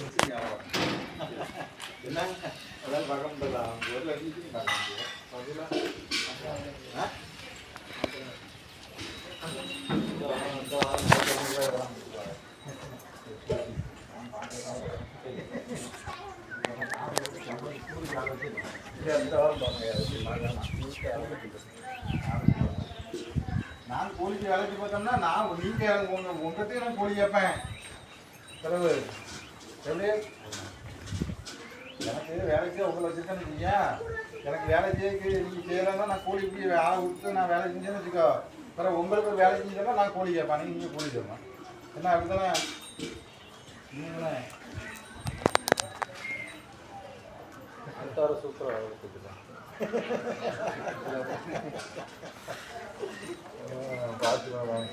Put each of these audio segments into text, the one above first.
லட்சம் வியாபாரம் என்ன அதாவது பார்க்க முடியல ஒரு லட்சத்துக்கு பார்க்க முடியும் நான் கோழிக்கு வேலைக்கு பார்த்தோம்னா நான் நீங்க உங்க உங்கத்தையும் நான் கோழி கேட்பேன். தலைவர் எப்படி எனக்கு வேலைக்கு உங்களை வச்சுருக்கேன்னு வச்சுக்கீங்க எனக்கு வேலை செய்யக்கு நீங்கள் செய்யலைன்னா நான் கூலி இப்படி ஆளை விட்டு நான் வேலை செஞ்சேன்னு வச்சுக்கோ. பிறகு உங்களுக்கு வேலை செஞ்சேன்னா நான் கூலி கேட்பேன் நீங்கள் நீங்கள் கூலி தரணும் என்ன நீங்கள். தானே அடுத்த வாரம் சூப்பராக பார்த்துக்கலாம் வாங்க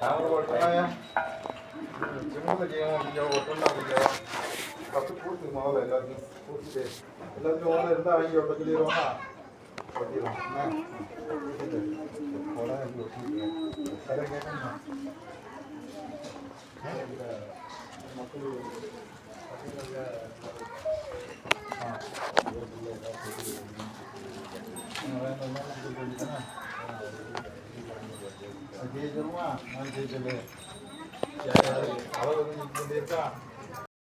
다음으로 볼 거예요. 정말 지금 요거 끝나고요. 같이 풀수 뭐가 될까요? 풀수 돼. 일단 좀 오늘 일단 이거 들리러 하. 어디로? 나. 뭐라 해 보고. 사랑해 봐. 아, 예, 예, 예. ಅದೇ ಜನ್ಮ ಜಯ ಜಯ ಅವಾಗ